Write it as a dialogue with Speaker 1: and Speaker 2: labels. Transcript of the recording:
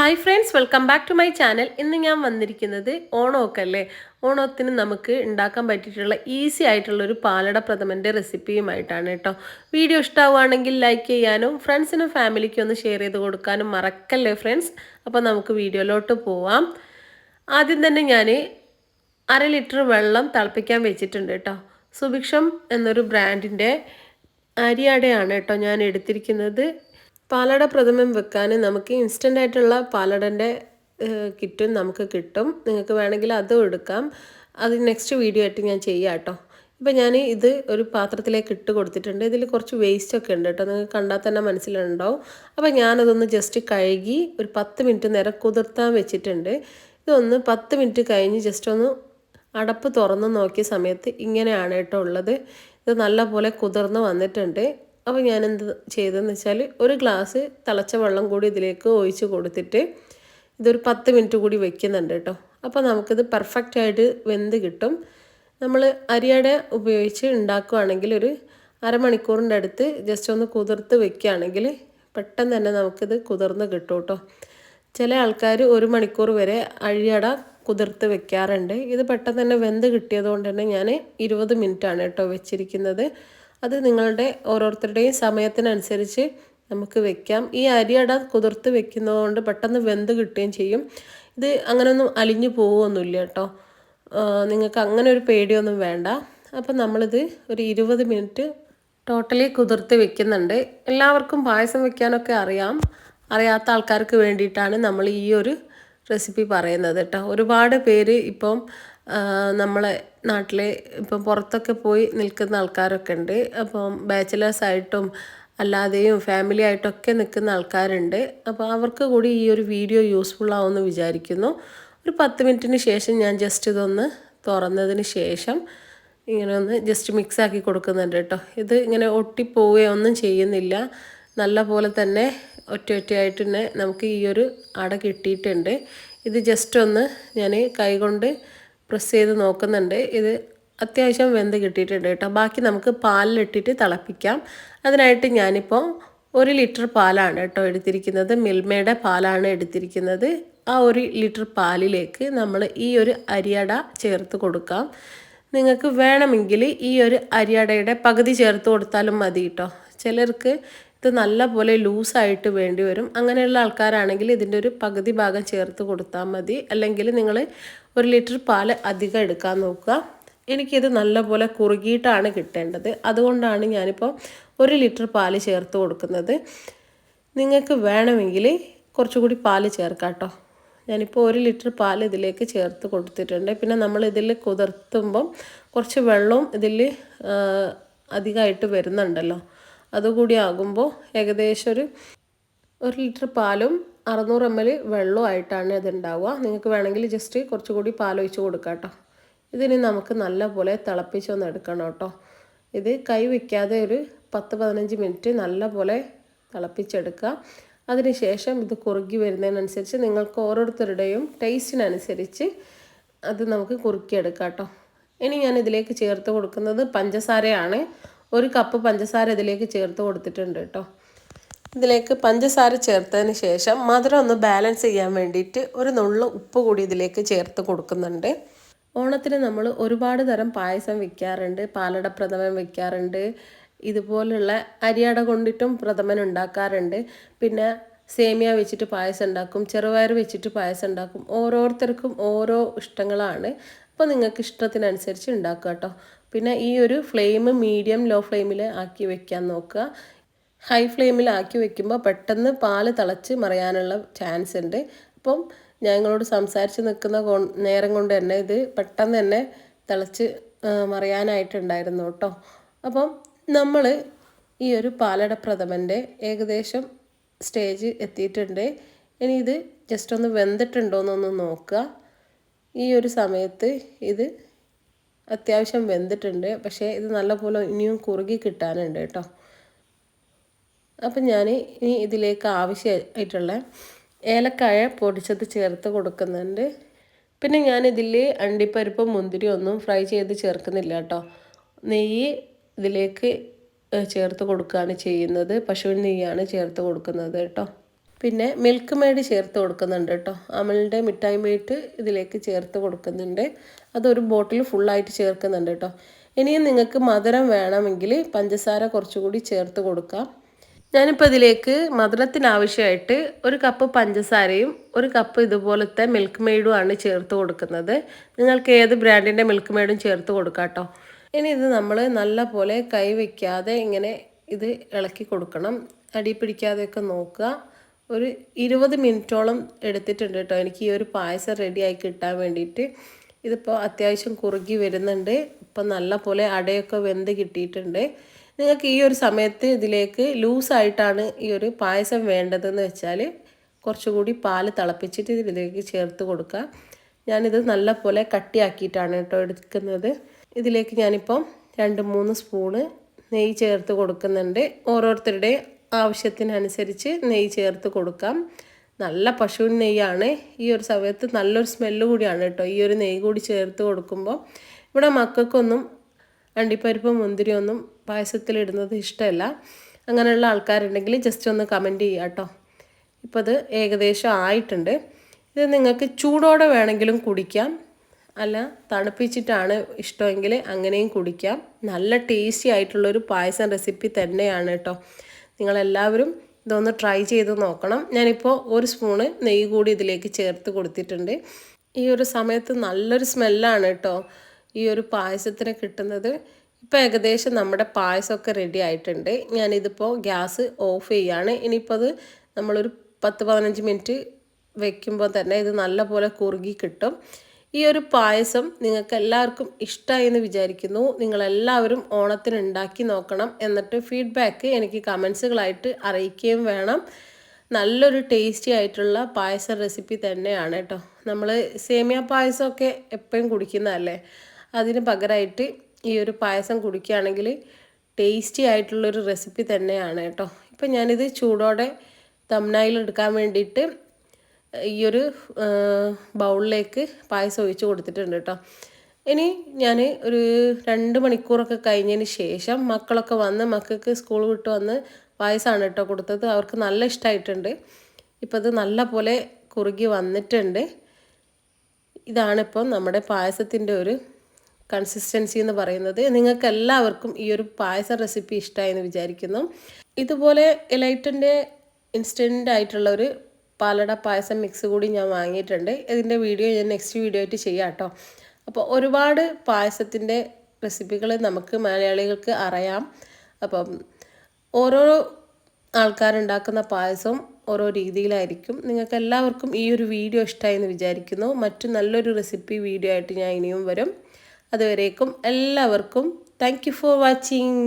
Speaker 1: Hi friends welcome back to my channel ഇന്ന് ഞാൻ വന്നിരിക്കുന്നത് ഓണമൊക്കെ അല്ലേ ഓണത്തിന് നമുക്ക് ഉണ്ടാക്കാൻ പറ്റിയിട്ടുള്ള ഈസി ആയിട്ടുള്ള ഒരു പാലട പ്രഥമന്റെ റെസിപ്പിയുമായിട്ടാണ് കേട്ടോ. വീഡിയോ ഇഷ്ടമാവുകയാണെങ്കിൽ ലൈക്ക് ചെയ്യാനും ഫ്രണ്ട്സിനും ഫാമിലിക്കും ഒന്ന് ഷെയർ ചെയ്ത് കൊടുക്കാനും മറക്കല്ലേ ഫ്രണ്ട്സ് അപ്പോൾ നമുക്ക് വീഡിയോയിലോട്ട് പോവാം. ആദ്യം തന്നെ ഞാൻ അര ലിറ്റർ വെള്ളം തിളപ്പിക്കാൻ വെച്ചിട്ടുണ്ട് കേട്ടോ. സുഭിക്ഷം എന്നൊരു ബ്രാൻഡിന്റെ അരിയടയാണ് കേട്ടോ ഞാൻ എടുത്തിരിക്കുന്നത്. പാലട പ്രഥമം വെക്കാൻ നമുക്ക് ഇൻസ്റ്റന്റ് ആയിട്ടുള്ള പാലടന്റെ കിറ്റും നമുക്ക് കിട്ടും. നിങ്ങൾക്ക് വേണമെങ്കിൽ അതും എടുക്കാം. അത് നെക്സ്റ്റ് വീഡിയോ ആയിട്ട് ഞാൻ ചെയ്യാം കേട്ടോ. ഇപ്പം ഞാൻ ഇത് ഒരു പാത്രത്തിലേക്ക് ഇട്ട് കൊടുത്തിട്ടുണ്ട്. ഇതിൽ കുറച്ച് വേസ്റ്റ് ഒക്കെ ഉണ്ട് കേട്ടോ. നിങ്ങൾക്ക് കണ്ടാൽ തന്നെ മനസ്സിലുണ്ടാവും. അപ്പോൾ ഞാനതൊന്ന് ജസ്റ്റ് കഴുകി ഒരു പത്ത് മിനിറ്റ് നേരം കുതിർത്താൻ വെച്ചിട്ടുണ്ട്. ഇതൊന്ന് പത്ത് മിനിറ്റ് കഴിഞ്ഞ് ജസ്റ്റ് ഒന്ന് അടപ്പ് തുറന്ന് നോക്കിയ സമയത്ത് ഇങ്ങനെയാണ് കേട്ടോ ഉള്ളത്. ഇത് നല്ലപോലെ കുതിർന്ന് വന്നിട്ടുണ്ട്. അപ്പോൾ ഞാൻ എന്ത് ചെയ്തതെന്ന് വെച്ചാൽ ഒരു ഗ്ലാസ് തിളച്ച വെള്ളം കൂടി ഇതിലേക്ക് ഒഴിച്ച് കൊടുത്തിട്ട് ഇതൊരു പത്ത് മിനിറ്റ് കൂടി വെക്കുന്നുണ്ട് കേട്ടോ. അപ്പോൾ നമുക്കിത് പെർഫെക്റ്റ് ആയിട്ട് വെന്ത് കിട്ടും. നമ്മൾ അരിയട ഉപയോഗിച്ച് ഉണ്ടാക്കുകയാണെങ്കിൽ ഒരു അരമണിക്കൂറിന്റെ അടുത്ത് ജസ്റ്റ് ഒന്ന് കുതിർത്ത് വെക്കുകയാണെങ്കിൽ പെട്ടെന്ന് തന്നെ നമുക്കിത് കുതിർന്ന് കിട്ടും കേട്ടോ. ചില ആൾക്കാർ ഒരു മണിക്കൂർ വരെ അഴിയട കുതിർത്ത് വെക്കാറുണ്ട്. ഇത് പെട്ടെന്ന് തന്നെ വെന്ത് കിട്ടിയതുകൊണ്ട് തന്നെ ഞാൻ ഇരുപത് മിനിറ്റാണ് കേട്ടോ വെച്ചിരിക്കുന്നത്. അത് നിങ്ങളുടെ ഓരോരുത്തരുടെയും സമയത്തിനനുസരിച്ച് നമുക്ക് വെക്കാം. ഈ അരിയട കുതിർത്ത് വെക്കുന്നതുകൊണ്ട് പെട്ടെന്ന് വെന്ത് കിട്ടുകയും ചെയ്യും. ഇത് അങ്ങനെയൊന്നും അലിഞ്ഞു പോവുമൊന്നുമില്ല കേട്ടോ. നിങ്ങൾക്ക് അങ്ങനെ ഒരു പേടിയൊന്നും വേണ്ട. അപ്പം നമ്മളിത് ഒരു ഇരുപത് മിനിറ്റ് ടോട്ടലി കുതിർത്ത് വെക്കുന്നുണ്ട്. എല്ലാവർക്കും പായസം വെക്കാനൊക്കെ അറിയാം. അറിയാത്ത ആൾക്കാർക്ക് വേണ്ടിയിട്ടാണ് നമ്മൾ ഈ ഒരു റെസിപ്പി പറയുന്നത് കേട്ടോ. ഒരുപാട് പേര് ഇപ്പം നമ്മളെ നാട്ടിൽ ഇപ്പം പുറത്തൊക്കെ പോയി നിൽക്കുന്ന ആൾക്കാരൊക്കെ ഉണ്ട്. അപ്പം ബാച്ചിലേഴ്സായിട്ടും അല്ലാതെയും ഫാമിലി ആയിട്ടൊക്കെ നിൽക്കുന്ന ആൾക്കാരുണ്ട്. അപ്പോൾ അവർക്ക് കൂടി ഈ ഒരു വീഡിയോ യൂസ്ഫുൾ ആവുമെന്ന് വിചാരിക്കുന്നു. ഒരു പത്ത് മിനിറ്റിന് ശേഷം ഞാൻ ജസ്റ്റ് ഇതൊന്ന് തുറന്നതിന് ശേഷം ഇങ്ങനെ ഒന്ന് ജസ്റ്റ് മിക്സ് ആക്കി കൊടുക്കുന്നുണ്ട് കേട്ടോ. ഇത് ഇങ്ങനെ ഒട്ടിപ്പോവുകയോ ഒന്നും ചെയ്യുന്നില്ല. നല്ല പോലെ തന്നെ ഒറ്റ ഒറ്റയായിട്ട് തന്നെ നമുക്ക് ഈ ഒരു അട കിട്ടിയിട്ടുണ്ട്. ഇത് ജസ്റ്റ് ഒന്ന് ഞാൻ കൈകൊണ്ട് പ്രസ് ചെയ്ത് നോക്കുന്നുണ്ട്. ഇത് അത്യാവശ്യം വെന്ത് കിട്ടിയിട്ടുണ്ട് കേട്ടോ. ബാക്കി നമുക്ക് പാലിലിട്ടിട്ട് തിളപ്പിക്കാം. അതിനായിട്ട് ഞാനിപ്പോൾ ഒരു ലിറ്റർ പാലാണ് കേട്ടോ എടുത്തിരിക്കുന്നത്. മിൽമയുടെ പാലാണ് എടുത്തിരിക്കുന്നത്. ആ ഒരു ലിറ്റർ പാലിലേക്ക് നമ്മൾ ഈ ഒരു അരിയട ചേർത്ത് കൊടുക്കാം. നിങ്ങൾക്ക് വേണമെങ്കിൽ ഈ ഒരു അരിയടയുടെ പകുതി ചേർത്ത് കൊടുത്താലും മതി കേട്ടോ. ചിലർക്ക് ഇത് നല്ല പോലെ ലൂസായിട്ട് വേണ്ടി വരും. അങ്ങനെയുള്ള ആൾക്കാരാണെങ്കിൽ ഇതിന്റെ ഒരു പകുതി ഭാഗം ചേർത്ത് കൊടുത്താൽ മതി. അല്ലെങ്കിൽ നിങ്ങൾ ഒരു ലിറ്റർ പാൽ അധികം എടുക്കാൻ നോക്കുക. എനിക്കിത് നല്ലപോലെ കുറുകിയിട്ടാണ് കിട്ടേണ്ടത്. അതുകൊണ്ടാണ് ഞാനിപ്പോൾ ഒരു ലിറ്റർ പാൽ ചേർത്ത് കൊടുക്കുന്നത്. നിങ്ങൾക്ക് വേണമെങ്കിൽ കുറച്ചുകൂടി പാൽ ചേർക്കാം കേട്ടോ. ഞാനിപ്പോൾ ഒരു ലിറ്റർ പാൽ ഇതിലേക്ക് ചേർത്ത് കൊടുത്തിട്ടുണ്ട്. പിന്നെ നമ്മൾ ഇതിൽ കുതിർത്തുമ്പം കുറച്ച് വെള്ളവും ഇതിൽ അധികമായിട്ട് വരുന്നുണ്ടല്ലോ. അതുകൂടി ആകുമ്പോൾ ഏകദേശം ഒരു ഒരു ലിറ്റർ പാലും അറുന്നൂറ് എം എൽ വെള്ളമായിട്ടാണ് ഇതുണ്ടാവുക. നിങ്ങൾക്ക് വേണമെങ്കിൽ ജസ്റ്റ് കുറച്ചുകൂടി പാലൊഴിച്ച് കൊടുക്കാം കേട്ടോ. ഇതിന് നമുക്ക് നല്ലപോലെ തിളപ്പിച്ചൊന്ന് എടുക്കണം കേട്ടോ. ഇത് കൈ വയ്ക്കാതെ ഒരു പത്ത് പതിനഞ്ച് മിനിറ്റ് നല്ലപോലെ തിളപ്പിച്ചെടുക്കുക. അതിനുശേഷം ഇത് കുറുകി വരുന്നതിനനുസരിച്ച് നിങ്ങൾക്ക് ഓരോരുത്തരുടെയും ടേസ്റ്റിനനുസരിച്ച് അത് നമുക്ക് കുറുക്കിയെടുക്കാം കേട്ടോ. ഇനി ഞാൻ ഇതിലേക്ക് ചേർത്ത് കൊടുക്കുന്നത് പഞ്ചസാരയാണ്. ഒരു കപ്പ് പഞ്ചസാര ഇതിലേക്ക് ചേർത്ത് കൊടുത്തിട്ടുണ്ട് കേട്ടോ. ഇതിലേക്ക് പഞ്ചസാര ചേർത്തതിന് ശേഷം മധുരം ഒന്ന് ബാലൻസ് ചെയ്യാൻ വേണ്ടിയിട്ട് ഒരു നുള്ളു ഉപ്പ് കൂടി ഇതിലേക്ക് ചേർത്ത് കൊടുക്കുന്നുണ്ട്. ഓണത്തിന് നമ്മൾ ഒരുപാട് തരം പായസം വെക്കാറുണ്ട് പാലട പ്രഥമൻ വെക്കാറുണ്ട് ഇതുപോലുള്ള അരിയട കൊണ്ടിട്ടും പ്രഥമൻ ഉണ്ടാക്കാറുണ്ട്. പിന്നെ സേമിയ വെച്ചിട്ട് പായസം ഉണ്ടാക്കും ചെറുപയർ വെച്ചിട്ട് പായസം ഉണ്ടാക്കും. ഓരോരുത്തർക്കും ഓരോ ഇഷ്ടങ്ങളാണ്. അപ്പോൾ നിങ്ങൾക്ക് ഇഷ്ടത്തിനനുസരിച്ച് ഉണ്ടാക്കുക കേട്ടോ. പിന്നെ ഈ ഒരു ഫ്ലെയിം മീഡിയം ലോ ഫ്ലെയിമിൽ ആക്കി വെക്കാൻ നോക്കുക. ഹൈ ഫ്ലെയിമിൽ ആക്കി വെക്കുമ്പോൾ പെട്ടെന്ന് പാൽ തിളച്ച് മറിയാനുള്ള ചാൻസ് ഉണ്ട്. അപ്പം ഞങ്ങളോട് സംസാരിച്ച് നിൽക്കുന്ന നേരം കൊണ്ട് തന്നെ ഇത് പെട്ടെന്ന് തന്നെ തിളച്ച് മറിയാനായിട്ടുണ്ടായിരുന്നു കേട്ടോ. അപ്പം നമ്മൾ ഈ ഒരു പാലട പ്രഥമന്റെ ഏകദേശം സ്റ്റേജ് എത്തിയിട്ടുണ്ട്. ഇനി ഇത് ജസ്റ്റ് ഒന്ന് വെന്തിട്ടുണ്ടോ എന്നൊന്ന് നോക്കുക. ഈ ഒരു സമയത്ത് ഇത് അത്യാവശ്യം വെന്തിട്ടുണ്ട്. പക്ഷേ ഇത് നല്ലപോലെ ഇനിയും കുറുകി കിട്ടാനുണ്ട് കേട്ടോ. അപ്പം ഞാൻ ഇനി ഇതിലേക്ക് ആവശ്യമായിട്ടുള്ള ഏലക്കായ പൊടിച്ചത് ചേർത്ത് കൊടുക്കുന്നുണ്ട്. പിന്നെ ഞാൻ ഇതിൽ അണ്ടിപ്പരിപ്പും മുന്തിരി ഒന്നും ഫ്രൈ ചെയ്ത് ചേർക്കുന്നില്ല കേട്ടോ. നെയ്യ് ഇതിലേക്ക് ചേർത്ത് കൊടുക്കുകയാണ് ചെയ്യുന്നത്. പശുവിൻ നെയ്യാണ് ചേർത്ത് കൊടുക്കുന്നത് കേട്ടോ. പിന്നെ മിൽക്ക് മെയ്ഡ് ചേർത്ത് കൊടുക്കുന്നുണ്ട് കേട്ടോ. അമലിന്റെ മിഠായി മേട്ട് ഇതിലേക്ക് ചേർത്ത് കൊടുക്കുന്നുണ്ട്. അതൊരു ബോട്ടിൽ ഫുള്ളായിട്ട് ചേർക്കുന്നുണ്ട് കേട്ടോ. ഇനിയും നിങ്ങൾക്ക് മധുരം വേണമെങ്കിൽ പഞ്ചസാര കുറച്ചുകൂടി ചേർത്ത് കൊടുക്കാം. ഞാനിപ്പോൾ ഇതിലേക്ക് മധുരത്തിനാവശ്യമായിട്ട് ഒരു കപ്പ് പഞ്ചസാരയും ഒരു കപ്പ് ഇതുപോലത്തെ മിൽക്ക് മെയ്ഡും ആണ് ചേർത്ത് കൊടുക്കുന്നത്. നിങ്ങൾക്ക് ഏത് ബ്രാൻഡിന്റെ മിൽക്ക് മെയ്ഡും ചേർത്ത് കൊടുക്കാം കേട്ടോ. ഇനി ഇത് നമ്മൾ നല്ല പോലെ കൈ വയ്ക്കാതെ ഇങ്ങനെ ഇത് ഇളക്കി കൊടുക്കണം. അടി പിടിക്കാതെയൊക്കെ നോക്കുക. ഒരു ഇരുപത് മിനിറ്റോളം എടുത്തിട്ടുണ്ട് കേട്ടോ. എനിക്ക് ഈ ഒരു പായസം റെഡിയായി കിട്ടാൻ വേണ്ടിയിട്ട്. ഇതിപ്പോൾ അത്യാവശ്യം കുറുകി വരുന്നുണ്ട്. ഇപ്പം നല്ല പോലെ അടയൊക്കെ വെന്ത് കിട്ടിയിട്ടുണ്ട്. നിങ്ങൾക്ക് ഈ ഒരു സമയത്ത് ഇതിലേക്ക് ലൂസായിട്ടാണ് ഈ ഒരു പായസം വേണ്ടതെന്ന് വെച്ചാൽ കുറച്ചുകൂടി പാൽ തിളപ്പിച്ചിട്ട് ഇതിലേക്ക് ചേർത്ത് കൊടുക്കുക. ഞാനിത് നല്ല പോലെ കട്ടിയാക്കിയിട്ടാണ് കേട്ടോ എടുക്കുന്നത്. ഇതിലേക്ക് ഞാനിപ്പം രണ്ട് മൂന്ന് സ്പൂണ് നെയ്യ് ചേർത്ത് കൊടുക്കുന്നുണ്ട്. ഓരോരുത്തരുടെ ആവശ്യത്തിനനുസരിച്ച് നെയ്യ് ചേർത്ത് കൊടുക്കാം. നല്ല പശുവിൻ നെയ്യാണ്. ഈ ഒരു സമയത്ത് നല്ലൊരു സ്മെല്ല് കൂടിയാണ് കേട്ടോ. ഈ ഒരു നെയ്യ് കൂടി ചേർത്ത് കൊടുക്കുമ്പോൾ ഇവിടെ മക്കൾക്കൊന്നും അണ്ടിപ്പരിപ്പ് മുന്തിരിയൊന്നും പായസത്തിലിടുന്നത് ഇഷ്ടമല്ല അങ്ങനെയുള്ള ആൾക്കാരുണ്ടെങ്കിൽ ജസ്റ്റ് ഒന്ന് കമന്റ് ചെയ്യുക കേട്ടോ. ഇപ്പോൾ അത് ഏകദേശം ആയിട്ടുണ്ട്. ഇത് നിങ്ങൾക്ക് ചൂടോടെ വേണമെങ്കിലും കുടിക്കാം. അല്ല തണുപ്പിച്ചിട്ടാണ് ഇഷ്ടമെങ്കിൽ അങ്ങനെയും കുടിക്കാം. നല്ല ടേസ്റ്റി ആയിട്ടുള്ളൊരു പായസം റെസിപ്പി തന്നെയാണ് കേട്ടോ. നിങ്ങളെല്ലാവരും ഇതൊന്ന് ട്രൈ ചെയ്ത് നോക്കണം. ഞാനിപ്പോൾ ഒരു സ്പൂണ് നെയ്യ് കൂടി ഇതിലേക്ക് ചേർത്ത് കൊടുത്തിട്ടുണ്ട്. ഈ ഒരു സമയത്ത് നല്ലൊരു സ്മെല്ലാണ് കേട്ടോ ഈ ഒരു പായസത്തിന് കിട്ടുന്നത്. ഇപ്പോൾ ഏകദേശം നമ്മുടെ പായസമൊക്കെ റെഡി ആയിട്ടുണ്ട്. ഞാനിതിപ്പോൾ ഗ്യാസ് ഓഫ് ചെയ്യാണ്. ഇനിയിപ്പോൾ അത് നമ്മളൊരു പത്ത് പതിനഞ്ച് മിനിറ്റ് വെക്കുമ്പോൾ തന്നെ ഇത് നല്ലപോലെ കുറുകി കിട്ടും. ഈ ഒരു പായസം നിങ്ങൾക്ക് എല്ലാവർക്കും ഇഷ്ടമായി എന്ന് വിചാരിക്കുന്നു. നിങ്ങളെല്ലാവരും ഓണത്തിന് ഉണ്ടാക്കി നോക്കണം എന്നിട്ട് ഫീഡ്ബാക്ക് എനിക്ക് കമൻസുകളായിട്ട് അറിയിക്കുകയും വേണം. നല്ലൊരു ടേസ്റ്റി ആയിട്ടുള്ള പായസ റെസിപ്പി തന്നെയാണ് കേട്ടോ. നമ്മൾ സേമിയ പായസമൊക്കെ എപ്പോഴും കുടിക്കുന്നതല്ലേ? അതിന് പകരമായിട്ട് ഈ ഒരു പായസം കുടിക്കുകയാണെങ്കിൽ ടേസ്റ്റി ആയിട്ടുള്ളൊരു റെസിപ്പി തന്നെയാണ് കേട്ടോ. ഇപ്പം ഞാനിത് ചൂടോടെ തമ്നായിൽ എടുക്കാൻ വേണ്ടിയിട്ട് ഈ ഒരു ബൗളിലേക്ക് പായസം ഒഴിച്ച് കൊടുത്തിട്ടുണ്ട് കേട്ടോ. ഇനി ഞാൻ ഒരു രണ്ട് മണിക്കൂറൊക്കെ കഴിഞ്ഞതിന് ശേഷം മക്കളൊക്കെ വന്ന് മക്കൾക്ക് സ്കൂൾ വിട്ട് വന്ന് പായസമാണ് കേട്ടോ കൊടുത്തത്. അവർക്ക് നല്ല ഇഷ്ടമായിട്ടുണ്ട് ഇപ്പോൾ അത് നല്ല പോലെ കുറുകി വന്നിട്ടുണ്ട്. ഇതാണിപ്പം നമ്മുടെ പായസത്തിന്റെ ഒരു കൺസിസ്റ്റൻസി എന്ന് പറയുന്നത്. നിങ്ങൾക്ക് എല്ലാവർക്കും ഈ ഒരു പായസ റെസിപ്പി ഇഷ്ടമായി എന്ന് വിചാരിക്കുന്നു. ഇതുപോലെ എലൈറ്റന്റെ ഇൻസ്റ്റന്റ് ആയിട്ടുള്ള ഒരു പാലട പായസം മിക്സ് കൂടി ഞാൻ വാങ്ങിയിട്ടുണ്ട്. ഇതിന്റെ വീഡിയോ ഞാൻ നെക്സ്റ്റ് വീഡിയോ ആയിട്ട് ചെയ്യാം കേട്ടോ. അപ്പോൾ ഒരുപാട് പായസത്തിന്റെ റെസിപ്പികൾ നമുക്ക് മലയാളികൾക്ക് അറിയാം. അപ്പം ഓരോ ആൾക്കാരുണ്ടാക്കുന്ന പായസം ഓരോ രീതിയിലായിരിക്കും. നിങ്ങൾക്ക് എല്ലാവർക്കും ഈ ഒരു വീഡിയോ ഇഷ്ടമായി എന്ന് വിചാരിക്കുന്നു. മറ്റു നല്ലൊരു റെസിപ്പി വീഡിയോ ആയിട്ട് ഞാൻ ഇനിയും വരും. അതുവരേക്കും എല്ലാവർക്കും താങ്ക് ഫോർ വാച്ചിങ്